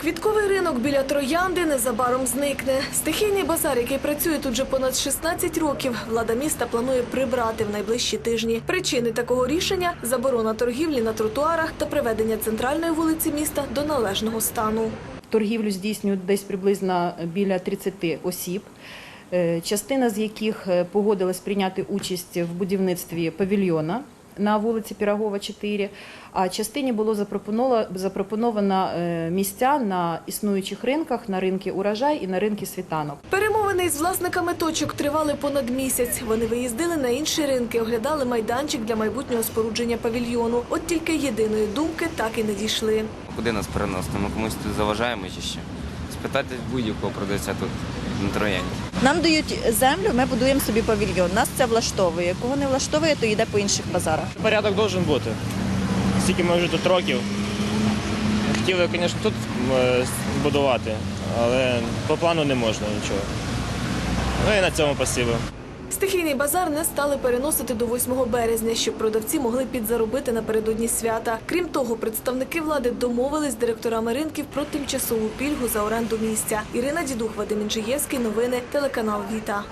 Квітковий ринок біля Троянди незабаром зникне. Стихійний базар, який працює тут вже понад 16 років, влада міста планує прибрати в найближчі тижні. Причини такого рішення заборона торгівлі на тротуарах та приведення центральної вулиці міста до належного стану. Торгівлю здійснюють десь приблизно біля 30 осіб, е, частина з яких е, погодилась прийняти участь в будівництві павільйона на вулиці Пірогова, 4, а частині було запропоновано, е, місця на існуючих ринках, на ринки урожай і на ринки світанок. Перемовини із власниками точок тривали понад місяць. Вони виїздили на інші ринки, оглядали майданчик для майбутнього спорудження павільйону. От тільки єдиної думки так і не дійшли. Куди нас переносити? Ми комусь тут заважаємо чи що? Спитати будь-якого продавця тут на Троянді. Нам дають землю, ми будуємо собі павільйон. Нас це влаштовує. Кого не влаштовує, то йде по інших базарах. Порядок має бути. Скільки ми вже тут років. Хотіли, звісно, тут е, будувати, але по плану не можна нічого. Ну і на цьому спасибо. Стихійний базар не стали переносити до 8 березня, щоб продавці могли підзаробити напередодні свята. Крім того, представники влади домовились з директорами ринків про тимчасову пільгу за оренду місця. Ірина Дідух, Вадим Інжиєвський. Новини телеканал Віта.